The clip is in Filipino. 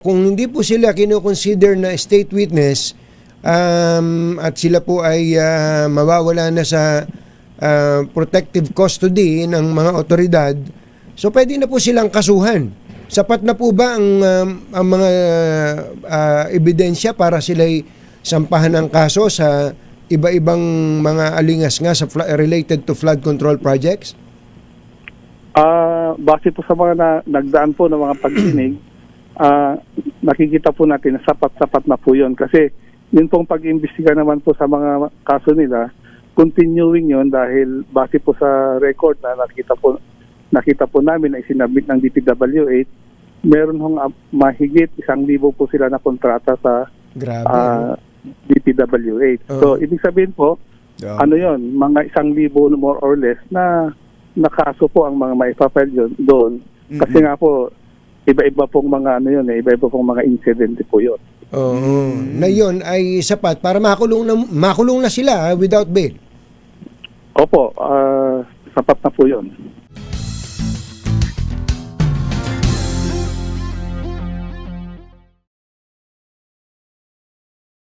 Kung hindi po sila kinoconsider na state witness um, at sila po ay ah, mawawala na sa ah, protective custody ng mga otoridad, so pwede na po silang kasuhan. Sapat na po ba ang, um, ang mga ah, ebidensya para sila'y sampahan ng kaso sa iba-ibang mga alingas nga sa related to flood control projects? Ah, base po sa mga na, nagdaan po ng mga pagdinig, ah, nakikita po natin na sapat-sapat na po yun. Kasi yun pong pag-imbestiga naman po sa mga kaso nila, continuing yun dahil base po sa record na nakita po nakita po namin na isinabit ng DPWH, meron hong ah, mahigit isang libo po sila na kontrata sa Grabe. ah, DPWH. Oo. So, ibig sabihin po, no? ano yon mga isang libo more or less na nakaso po ang mga maipapile yun doon. Kasi nga po, iba-iba pong mga ano yun, eh, iba-iba pong mga incident po yun. Oo. Na yun ay sapat para makulong na, makulong na sila ah, without bail. Opo, ah, sapat na po yun.